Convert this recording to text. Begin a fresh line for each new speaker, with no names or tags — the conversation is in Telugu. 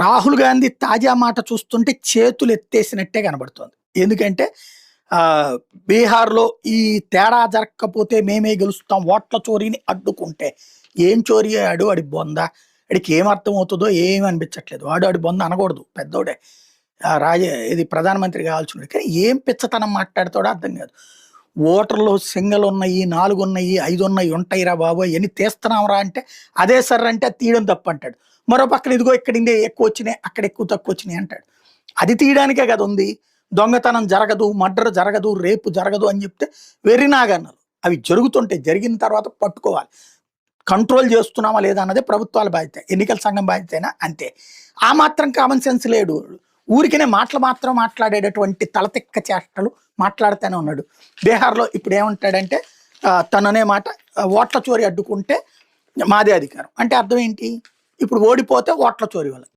రాహుల్ గాంధీ తాజా మాట చూస్తుంటే చేతులు ఎత్తేసినట్టే కనబడుతోంది. ఎందుకంటే బీహార్లో ఈ తేడా జరగకపోతే మేమే గెలుస్తాం ఓట్ల చోరీని అడ్డుకుంటే ఏం చోరీ? అడు అడి బొంద. అడికి ఏం అర్థమవుతుందో ఏమి అనిపించట్లేదు. వాడు అడి బొంద అనకూడదు పెద్దోడే. రాజ ఇది ప్రధానమంత్రి కావాల్సిన కానీ ఏం పిచ్చతనం మాట్లాడతాడో అర్థం కాదు. ఓటర్లు సింగల్ ఉన్నాయి నాలుగు ఉన్నాయి ఐదు ఉన్నాయి ఉంటాయిరా బాబు ఎన్ని తీస్తున్నాంరా అంటే అదే సర్ అంటే తీయడం తప్ప అంటాడు మరో పక్కన ఇదిగో ఇక్కడిందే ఎక్కువ వచ్చినాయి అక్కడ ఎక్కువ తక్కువ వచ్చినాయి అంటాడు. అది తీయడానికే కదా ఉంది. దొంగతనం జరగదు మర్డర్ జరగదు రేపు జరగదు అని చెప్తే వెర్రి నాగన్నలు. అవి జరుగుతుంటే జరిగిన తర్వాత పట్టుకోవాలి. కంట్రోల్ చేస్తున్నామా లేదా అన్నదే ప్రభుత్వాల బాధ్యత ఎన్నికల సంఘం బాధ్యతైనా? అంతే. ఆ మాత్రం కామన్ సెన్స్ లేడు. ఊరికనే మాటలు మాత్రం మాట్లాడేటటువంటి తలతిక్క చేష్టలు మాట్లాడుతూనే ఉన్నాడు. బీహార్లో ఇప్పుడు ఏమంటాడంటే తననే మాట ఓట్ల చోరీ అడ్డుకుంటే మాదే అధికారం. అంటే అర్థం ఏంటి? ఇప్పుడు ఓడిపోతే ఓట్ల చోరీ వల్ల.